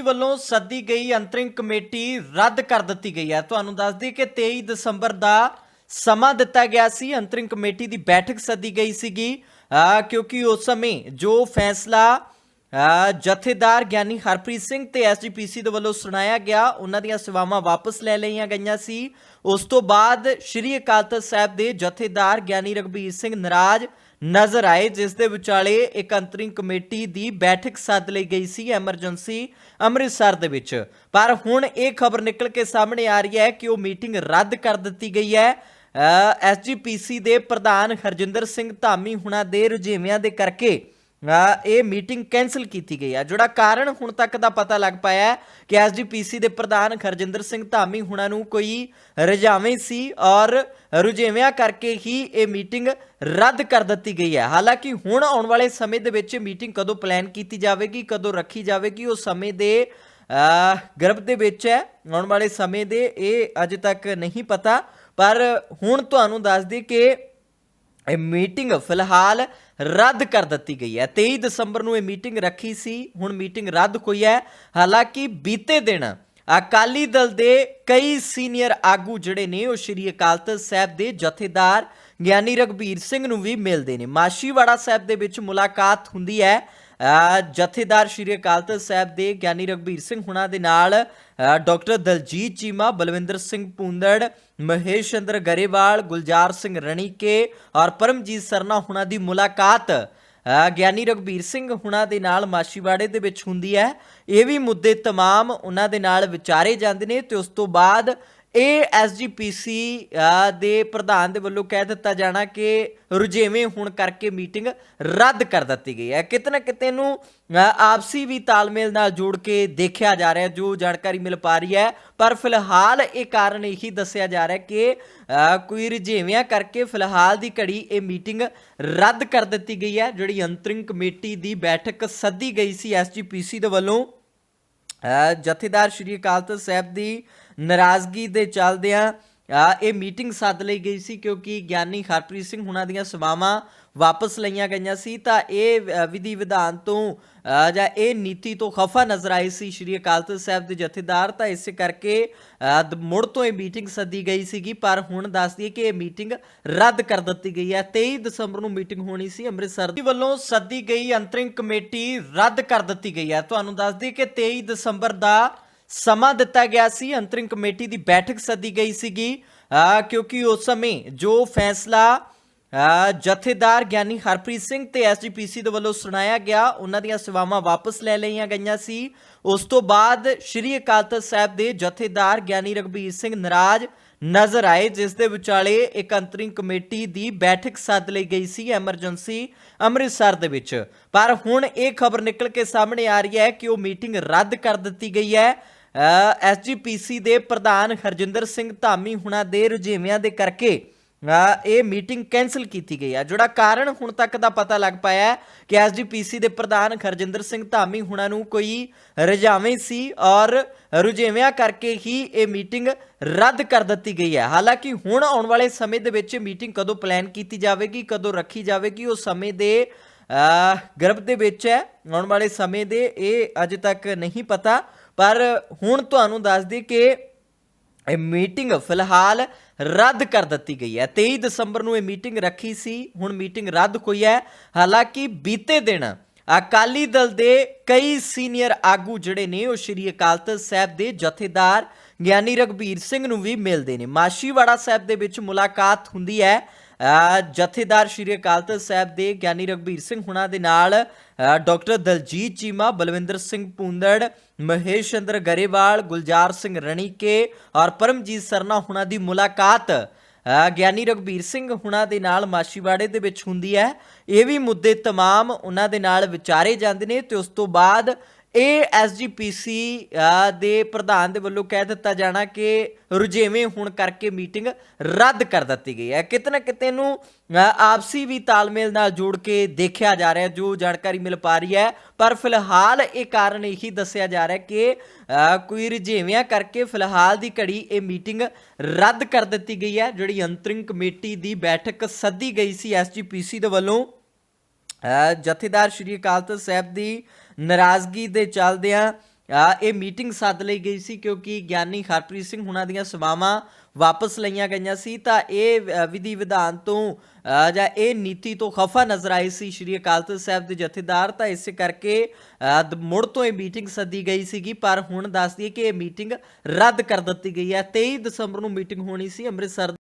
ਵੱਲੋਂ ਸੱਦੀ ਗਈ ਅੰਤਰਿਮ ਕਮੇਟੀ ਰੱਦ ਕਰ ਦਿੱਤੀ ਗਈ ਹੈ। ਤੁਹਾਨੂੰ ਦੱਸ ਦਈਏ ਕਿ 23 ਦਸੰਬਰ ਦਾ ਸਮਾਂ ਦਿੱਤਾ ਗਿਆ ਸੀ। ਅੰਤਰਿਮ ਕਮੇਟੀ ਦੀ ਬੈਠਕ ਸੱਦੀ ਗਈ ਸੀਗੀ ਕਿਉਂਕਿ ਉਸ ਸਮੇਂ ਜੋ ਫੈਸਲਾ ਅਹ ਜਥੇਦਾਰ ਗਿਆਨੀ ਹਰਪ੍ਰੀਤ ਸਿੰਘ ਤੇ ਐਸਜੀਪੀਸੀ ਦੇ ਵੱਲੋਂ ਸੁਣਾਇਆ ਗਿਆ, ਉਹਨਾਂ ਦੀਆਂ ਸੇਵਾਵਾਂ ਵਾਪਸ ਲੈ ਲਈਆਂ ਗਈਆਂ ਸੀ। ਉਸ ਤੋਂ ਬਾਅਦ ਸ਼੍ਰੀ ਅਕਾਲ ਤਖਤ ਸਾਹਿਬ ਦੇ ਜਥੇਦਾਰ ਗਿਆਨੀ ਰਗਬੀਰ ਸਿੰਘ ਨਰਾਜ ਨਜ਼ਰ ਆਏ, ਜਿਸ ਦੇ ਵਿਚਾਲੇ ਇੱਕ ਅੰਤਰਿੰਗ ਕਮੇਟੀ ਦੀ ਬੈਠਕ ਸੱਦ ਲਈ ਗਈ ਸੀ ਐਮਰਜੈਂਸੀ ਅੰਮ੍ਰਿਤਸਰ ਦੇ ਵਿੱਚ। ਪਰ ਹੁਣ ਇਹ ਖਬਰ ਨਿਕਲ ਕੇ ਸਾਹਮਣੇ ਆ ਰਹੀ ਹੈ ਕਿ ਉਹ ਮੀਟਿੰਗ ਰੱਦ ਕਰ ਦਿੱਤੀ ਗਈ ਹੈ। ਐਸਜੀਪੀਸੀ ਦੇ ਪ੍ਰਧਾਨ ਹਰਜਿੰਦਰ ਸਿੰਘ ਧਾਮੀ ਹੁਣਾਂ ਦੇ ਰੁਝੇਵਿਆਂ ਦੇ ਕਰਕੇ ਇਹ ਮੀਟਿੰਗ ਕੈਨਸਲ ਕੀਤੀ ਗਈ ਹੈ ਜਿਹੜਾ ਕਾਰਨ ਹੁਣ ਤੱਕ ਦਾ ਪਤਾ ਲੱਗ ਪਾਇਆ ਹੈ ਕਿ ਐਸਜੀਪੀਸੀ ਦੇ ਪ੍ਰਧਾਨ ਖਰਜਿੰਦਰ ਸਿੰਘ ਧਾਮੀ ਹੁਣਾਂ ਨੂੰ ਕੋਈ ਰੁਝਾਵੇਂ ਸੀ ਔਰ ਰੁਝੇਵਿਆਂ ਕਰਕੇ ਹੀ ਇਹ ਮੀਟਿੰਗ ਰੱਦ ਕਰ ਦਿੱਤੀ ਗਈ ਹੈ। ਹਾਲਾਂਕਿ ਹੁਣ ਆਉਣ ਵਾਲੇ ਸਮੇਂ ਦੇ ਵਿੱਚ ਮੀਟਿੰਗ ਕਦੋਂ ਪਲਾਨ ਕੀਤੀ ਜਾਵੇਗੀ, ਕਦੋਂ ਰੱਖੀ ਜਾਵੇਗੀ, ਉਹ ਸਮੇਂ ਦੇ ਗਰਭ ਦੇ ਵਿੱਚ ਹੈ। ਆਉਣ ਵਾਲੇ ਸਮੇਂ ਦੇ ਇਹ ਅਜੇ ਤੱਕ ਨਹੀਂ ਪਤਾ, ਪਰ ਹੁਣ ਤੁਹਾਨੂੰ ਦੱਸ ਦਈਏ ਕਿ ਇਹ ਮੀਟਿੰਗ ਫਿਲਹਾਲ ਰੱਦ ਕਰ ਦਿੱਤੀ ਗਈ ਹੈ। 23 ਦਸੰਬਰ ਨੂੰ ਇਹ ਮੀਟਿੰਗ ਰੱਖੀ ਸੀ, ਹੁਣ ਮੀਟਿੰਗ ਰੱਦ ਹੋਈ ਹੈ। ਹਾਲਾਂਕਿ ਬੀਤੇ ਦਿਨ ਅਕਾਲੀ ਦਲ ਦੇ ਕਈ ਸੀਨੀਅਰ ਆਗੂ ਜਿਹੜੇ ਨੇ, ਉਹ ਸ਼੍ਰੀ ਅਕਾਲ ਤਖਤ ਸਾਹਿਬ ਦੇ ਜਥੇਦਾਰ ਗਿਆਨੀ ਰਗਬੀਰ ਸਿੰਘ ਨੂੰ ਵੀ ਮਿਲਦੇ ਨੇ। ਮਾਸ਼ੀਵਾੜਾ ਸਾਹਿਬ ਦੇ ਵਿੱਚ ਮੁਲਾਕਾਤ ਹੁੰਦੀ ਹੈ। ਜਥੇਦਾਰ ਸ਼੍ਰੀ ਅਕਾਲ ਤਖਤ ਸਾਹਿਬ ਦੇ ਗਿਆਨੀ ਰਗਬੀਰ ਸਿੰਘ ਹੁਣਾਂ ਦੇ ਨਾਲ ਅ, ਡਾਕਟਰ ਦਲਜੀਤ ਚੀਮਾ ਬਲਵਿੰਦਰ ਸਿੰਘ ਪੂੰਦੜ ਮਹੇਸ਼ ਚੰਦਰ ਗਰੇਵਾਲ ਗੁਲਜ਼ਾਰ ਸਿੰਘ ਰਣੀਕੇ ਔਰ ਪਰਮਜੀਤ ਸਰਨਾ ਹੁਣਾਂ ਦੀ ਮੁਲਾਕਾਤ ਗਿਆਨੀ ਰਗਬੀਰ ਸਿੰਘ ਹੁਣਾਂ ਦੇ ਨਾਲ ਮਾਸ਼ੀਵਾੜੇ ਦੇ ਵਿੱਚ ਹੁੰਦੀ ਹੈ। ਇਹ ਵੀ ਮੁੱਦੇ ਤਮਾਮ ਉਹਨਾਂ ਦੇ ਨਾਲ ਵਿਚਾਰੇ ਜਾਂਦੇ ਨੇ ਤੇ ਉਸ ਤੋਂ ਬਾਅਦ ਇਹ ਐਸਜੀਪੀਸੀ ਦੇ ਪ੍ਰਧਾਨ ਦੇ ਵੱਲੋਂ ਕਹਿ ਦਿੱਤਾ ਜਾਣਾ ਕਿ ਰੁਝੇਵੇਂ ਹੋਣ ਕਰਕੇ ਮੀਟਿੰਗ ਰੱਦ ਕਰ ਦਿੱਤੀ ਗਈ ਹੈ। ਕਿਤੇ ਨਾ ਕਿਤੇ ਨੂੰ ਆਪਸੀ ਵੀ ਤਾਲਮੇਲ ਨਾਲ ਜੋੜ ਕੇ ਦੇਖਿਆ ਜਾ ਰਿਹਾ, ਜੋ ਜਾਣਕਾਰੀ ਮਿਲ ਪਾ ਰਹੀ ਹੈ। ਪਰ ਫਿਲਹਾਲ ਇਹ ਕਾਰਨ ਇਹੀ ਦੱਸਿਆ ਜਾ ਰਿਹਾ ਕਿ ਕੋਈ ਰੁਝੇਵਿਆਂ ਕਰਕੇ ਫਿਲਹਾਲ ਦੀ ਘੜੀ ਇਹ ਮੀਟਿੰਗ ਰੱਦ ਕਰ ਦਿੱਤੀ ਗਈ ਹੈ। ਜਿਹੜੀ ਅੰਤਰਿਮ ਕਮੇਟੀ ਦੀ ਬੈਠਕ ਸੱਦੀ ਗਈ ਸੀ ਐਸਜੀਪੀਸੀ ਦੇ ਵੱਲੋਂ। ਜਥੇਦਾਰ ਸ਼੍ਰੀ ਅਕਾਲ ਤਖਤ ਸਾਹਿਬ ਦੀ ਨਾਰਾਜ਼ਗੀ ਦੇ ਚੱਲਦਿਆਂ ਇਹ ਮੀਟਿੰਗ ਸੱਦ ਲਈ ਗਈ ਸੀ ਕਿਉਂਕਿ ਗਿਆਨੀ ਹਰਪ੍ਰੀਤ ਸਿੰਘ ਹੁਣਾਂ ਦੀਆਂ ਸੇਵਾਵਾਂ ਵਾਪਸ ਲਈਆਂ ਗਈਆਂ ਸੀ। ਤਾਂ ਇਹ ਵਿਧੀ ਵਿਧਾਨ ਤੋਂ ਜਾਂ ਇਹ ਨੀਤੀ ਤੋਂ ਖਫਾ ਨਜ਼ਰ ਆਈ ਸੀ ਸ਼੍ਰੀ ਅਕਾਲ ਤਖਤ ਸਾਹਿਬ ਦੇ ਜਥੇਦਾਰ। ਤਾਂ ਇਸੇ ਕਰਕੇ ਮੁੜ ਤੋਂ ਇਹ ਮੀਟਿੰਗ ਸੱਦੀ ਗਈ ਸੀਗੀ, ਪਰ ਹੁਣ ਦੱਸ ਦਈਏ ਕਿ ਇਹ ਮੀਟਿੰਗ ਰੱਦ ਕਰ ਦਿੱਤੀ ਗਈ ਹੈ। 23 ਦਸੰਬਰ ਨੂੰ ਮੀਟਿੰਗ ਹੋਣੀ ਸੀ ਅੰਮ੍ਰਿਤਸਰ ਦੀ। ਵੱਲੋਂ ਸੱਦੀ ਗਈ ਅੰਤਰਿੰਗ ਕਮੇਟੀ ਰੱਦ ਕਰ ਦਿੱਤੀ ਗਈ ਹੈ। ਤੁਹਾਨੂੰ ਦੱਸ ਦਈਏ ਕਿ 23 ਦਸੰਬਰ ਦਾ ਸਮਾਂ ਦਿੱਤਾ ਗਿਆ ਸੀ। ਅੰਤਰਿਮ ਕਮੇਟੀ ਦੀ ਬੈਠਕ ਸੱਦੀ ਗਈ ਸੀਗੀ। ਕਿਉਂਕਿ ਉਸ ਸਮੇਂ ਜੋ ਫੈਸਲਾ ਜਥੇਦਾਰ ਗਿਆਨੀ ਹਰਪ੍ਰੀਤ ਸਿੰਘ ਤੇ ਐਸਜੀਪੀਸੀ ਦੇ ਵੱਲੋਂ ਸੁਣਾਇਆ ਗਿਆ, ਉਹਨਾਂ ਦੀਆਂ ਸੇਵਾਵਾਂ ਵਾਪਸ ਲੈ ਲਈਆਂ ਗਈਆਂ ਸੀ। ਉਸ ਤੋਂ ਬਾਅਦ ਸ਼੍ਰੀ ਅਕਾਲ ਤਖਤ ਸਾਹਿਬ ਦੇ ਜਥੇਦਾਰ ਗਿਆਨੀ ਰਗਬੀਰ ਸਿੰਘ ਨਰਾਜ ਨਜ਼ਰ ਆਏ, ਜਿਸ ਦੇ ਵਿਚਾਲੇ ਇੱਕ ਅੰਤਰਿੰਗ ਕਮੇਟੀ ਦੀ ਬੈਠਕ ਸੱਦ ਲਈ ਗਈ ਸੀ ਐਮਰਜੈਂਸੀ ਅੰਮ੍ਰਿਤਸਰ ਦੇ ਵਿੱਚ। ਪਰ ਹੁਣ ਇਹ ਖਬਰ ਨਿਕਲ ਕੇ ਸਾਹਮਣੇ ਆ ਰਹੀ ਹੈ ਕਿ ਉਹ ਮੀਟਿੰਗ ਰੱਦ ਕਰ ਦਿੱਤੀ ਗਈ ਹੈ। ਐਸਜੀਪੀਸੀ ਦੇ ਪ੍ਰਧਾਨ ਹਰਜਿੰਦਰ ਸਿੰਘ ਧਾਮੀ ਹੁਣਾਂ ਦੇ ਰੁਝੇਵਿਆਂ ਦੇ ਕਰਕੇ ਇਹ ਮੀਟਿੰਗ ਕੈਨਸਲ ਕੀਤੀ ਗਈ ਹੈ ਜਿਹੜਾ ਕਾਰਨ ਹੁਣ ਤੱਕ ਦਾ ਪਤਾ ਲੱਗ ਪਾਇਆ ਹੈ ਕਿ ਐਸਜੀਪੀਸੀ ਦੇ ਪ੍ਰਧਾਨ ਖਰਜਿੰਦਰ ਸਿੰਘ ਧਾਮੀ ਹੁਣਾਂ ਨੂੰ ਕੋਈ ਰੁਝਾਵੇਂ ਸੀ ਔਰ ਰੁਝੇਵਿਆਂ ਕਰਕੇ ਹੀ ਇਹ ਮੀਟਿੰਗ ਰੱਦ ਕਰ ਦਿੱਤੀ ਗਈ ਹੈ। ਹਾਲਾਂਕਿ ਹੁਣ ਆਉਣ ਵਾਲੇ ਸਮੇਂ ਦੇ ਵਿੱਚ ਮੀਟਿੰਗ ਕਦੋਂ ਪਲਾਨ ਕੀਤੀ ਜਾਵੇਗੀ, ਕਦੋਂ ਰੱਖੀ ਜਾਵੇਗੀ, ਉਹ ਸਮੇਂ ਦੇ ਗਰਭ ਦੇ ਵਿੱਚ ਹੈ। ਆਉਣ ਵਾਲੇ ਸਮੇਂ ਦੇ ਇਹ ਅਜੇ ਤੱਕ ਨਹੀਂ ਪਤਾ। ਪਰ ਹੁਣ ਤੁਹਾਨੂੰ ਦੱਸ ਦਈਏ ਕਿ ਇਹ ਮੀਟਿੰਗ ਫਿਲਹਾਲ ਰੱਦ ਕਰ ਦਿੱਤੀ ਗਈ ਹੈ। 23 ਦਸੰਬਰ ਨੂੰ ਇਹ ਮੀਟਿੰਗ ਰੱਖੀ ਸੀ, ਹੁਣ ਮੀਟਿੰਗ ਰੱਦ ਹੋਈ ਹੈ। ਹਾਲਾਂਕਿ ਬੀਤੇ ਦਿਨ ਅਕਾਲੀ ਦਲ ਦੇ ਕਈ ਸੀਨੀਅਰ ਆਗੂ ਜਿਹੜੇ ਨੇ, ਉਹ ਸ਼੍ਰੀ ਅਕਾਲ ਤਖਤ ਸਾਹਿਬ ਦੇ ਜਥੇਦਾਰ ਗਿਆਨੀ ਰਗਬੀਰ ਸਿੰਘ ਨੂੰ ਵੀ ਮਿਲਦੇ ਨੇ। ਮਾਸ਼ੀਵਾੜਾ ਸਾਹਿਬ ਦੇ ਵਿੱਚ ਮੁਲਾਕਾਤ ਹੁੰਦੀ ਹੈ। ਜਥੇਦਾਰ ਸ਼੍ਰੀ ਅਕਾਲ ਤਖਤ ਸਾਹਿਬ ਦੇ ਗਿਆਨੀ ਰਗਬੀਰ ਸਿੰਘ ਹੁਣਾਂ ਦੇ ਨਾਲ ਅ, ਡਾਕਟਰ ਦਲਜੀਤ ਚੀਮਾ ਬਲਵਿੰਦਰ ਸਿੰਘ ਪੂੰਦੜ ਮਹੇਸ਼ ਚੰਦਰ ਗਰੇਵਾਲ ਗੁਲਜ਼ਾਰ ਸਿੰਘ ਰਣੀਕੇ ਔਰ ਪਰਮਜੀਤ ਸਰਨਾ ਹੁਣਾਂ ਦੀ ਮੁਲਾਕਾਤ ਗਿਆਨੀ ਰਗਬੀਰ ਸਿੰਘ ਹੁਣਾਂ ਦੇ ਨਾਲ ਮਾਸ਼ੀਵਾੜੇ ਦੇ ਵਿੱਚ ਹੁੰਦੀ ਹੈ। ਇਹ ਵੀ ਮੁੱਦੇ ਤਮਾਮ ਉਹਨਾਂ ਦੇ ਨਾਲ ਵਿਚਾਰੇ ਜਾਂਦੇ ਨੇ ਤੇ ਉਸ ਤੋਂ ਬਾਅਦ ਇਹ ਐਸਜੀਪੀਸੀ ਦੇ ਪ੍ਰਧਾਨ ਦੇ ਵੱਲੋਂ ਕਹਿ ਦਿੱਤਾ ਜਾਣਾ ਕਿ ਰੁਝੇਵੇਂ ਹੋਣ ਕਰਕੇ ਮੀਟਿੰਗ ਰੱਦ ਕਰ ਦਿੱਤੀ ਗਈ ਹੈ। ਕਿਤੇ ਨਾ ਕਿਤੇ ਨੂੰ ਆਪਸੀ ਵੀ ਤਾਲਮੇਲ ਨਾਲ ਜੋੜ ਕੇ ਦੇਖਿਆ ਜਾ ਰਿਹਾ, ਜੋ ਜਾਣਕਾਰੀ ਮਿਲ ਪਾ ਰਹੀ ਹੈ। ਪਰ ਫਿਲਹਾਲ ਇਹ ਕਾਰਨ ਇਹੀ ਦੱਸਿਆ ਜਾ ਰਿਹਾ ਕਿ ਕੋਈ ਰੁਝੇਵਿਆਂ ਕਰਕੇ ਫਿਲਹਾਲ ਦੀ ਘੜੀ ਇਹ ਮੀਟਿੰਗ ਰੱਦ ਕਰ ਦਿੱਤੀ ਗਈ ਹੈ। ਜਿਹੜੀ ਅੰਤਰਿਮ ਕਮੇਟੀ ਦੀ ਬੈਠਕ ਸੱਦੀ ਗਈ ਸੀ ਐਸਜੀਪੀਸੀ ਦੇ ਵੱਲੋਂ। ਜਥੇਦਾਰ ਸ਼੍ਰੀ ਅਕਾਲ ਤਖਤ ਸਾਹਿਬ ਦੀ ਨਾਰਾਜ਼ਗੀ ਦੇ ਚੱਲਦਿਆਂ ਇਹ ਮੀਟਿੰਗ ਸੱਦ ਲਈ ਗਈ ਸੀ ਕਿਉਂਕਿ ਗਿਆਨੀ ਹਰਪ੍ਰੀਤ ਸਿੰਘ ਹੁਣਾਂ ਦੀਆਂ ਸੇਵਾਵਾਂ ਵਾਪਸ ਲਈਆਂ ਗਈਆਂ ਸੀ ਤਾਂ ਇਹ ਵਿਧੀ ਵਿਧਾਨ ਤੋਂ ਜਾਂ ਇਹ ਨੀਤੀ ਤੋਂ ਖਫਾ ਨਜ਼ਰ ਆਈ ਸੀ ਸ਼੍ਰੀ ਅਕਾਲ ਤਖਤ ਸਾਹਿਬ ਦੇ ਜਥੇਦਾਰ ਤਾਂ ਇਸੇ ਕਰਕੇ ਮੁੜ ਤੋਂ ਇਹ ਮੀਟਿੰਗ ਸੱਦੀ ਗਈ ਸੀਗੀ ਪਰ ਹੁਣ ਦੱਸਦੀ ਦਈਏ ਕਿ ਇਹ ਮੀਟਿੰਗ ਰੱਦ ਕਰ ਦਿੱਤੀ ਗਈ ਹੈ। 23 ਦਸੰਬਰ ਨੂੰ ਮੀਟਿੰਗ ਹੋਣੀ ਸੀ ਅੰਮ੍ਰਿਤਸਰ